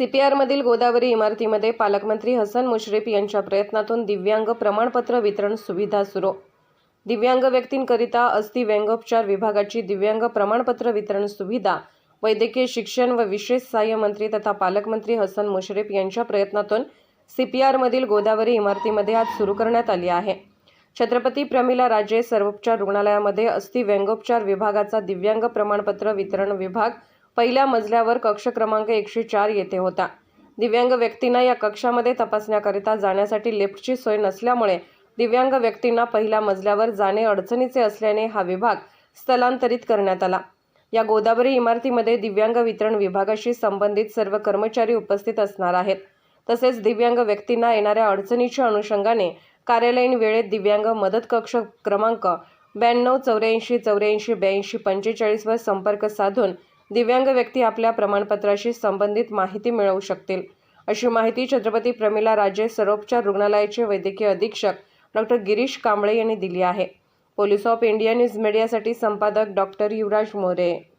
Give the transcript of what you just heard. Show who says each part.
Speaker 1: सीपीआरमधील गोदावरी इमारतीमध्ये पालकमंत्री हसन मुश्रीफ यांच्या प्रयत्नातून दिव्यांग प्रमाणपत्र वितरण सुविधा सुरू. दिव्यांग व्यक्तींकरिता अस्थि व्यंगोपचार विभागाची दिव्यांग प्रमाणपत्र वितरण सुविधा वैद्यकीय शिक्षण व विशेष सहाय्य मंत्री तथा पालकमंत्री हसन मुश्रीफ यांच्या प्रयत्नातून सीपीआरमधील गोदावरी इमारतीमध्ये आज सुरू करण्यात आली आहे. छत्रपती प्रमिला राजे सर्वोपचार रुग्णालयामध्ये अस्थि व्यंगोपचार विभागाचा दिव्यांग प्रमाणपत्र वितरण विभाग पहिल्या मजल्यावर कक्ष क्रमांक एकशे चार येथे होता. दिव्यांग व्यक्तींना या कक्षामध्ये तपासण्याकरिता जाण्यासाठी लिफ्टची सोय नसल्यामुळे दिव्यांग व्यक्तींना पहिल्या मजल्यावर जाणे अडचणीचे असल्याने हा विभाग स्थलांतरित करण्यात आला. या गोदावरी इमारतीमध्ये दिव्यांग वितरण विभागाशी संबंधित सर्व कर्मचारी उपस्थित असणार आहेत. तसेच दिव्यांग व्यक्तींना येणाऱ्या अडचणीच्या अनुषंगाने कार्यालयीन वेळेत दिव्यांग मदत कक्ष क्रमांक ब्याण्णव चौऱ्याऐंशी चौऱ्याऐंशी ब्याऐंशी पंचेचाळीसवर संपर्क साधून दिव्यांग व्यक्ती आपल्या प्रमाणपत्राशी संबंधित माहिती मिळवू शकतील. अशी माहिती छत्रपती प्रमिला राजे सरोपचार रुग्णालयाचे वैद्यकीय अधीक्षक डॉक्टर गिरीश कांबळे यांनी दिली आहे. पोलीस ऑफ इंडिया न्यूज मीडियासाठी संपादक डॉक्टर युवराज मोरे.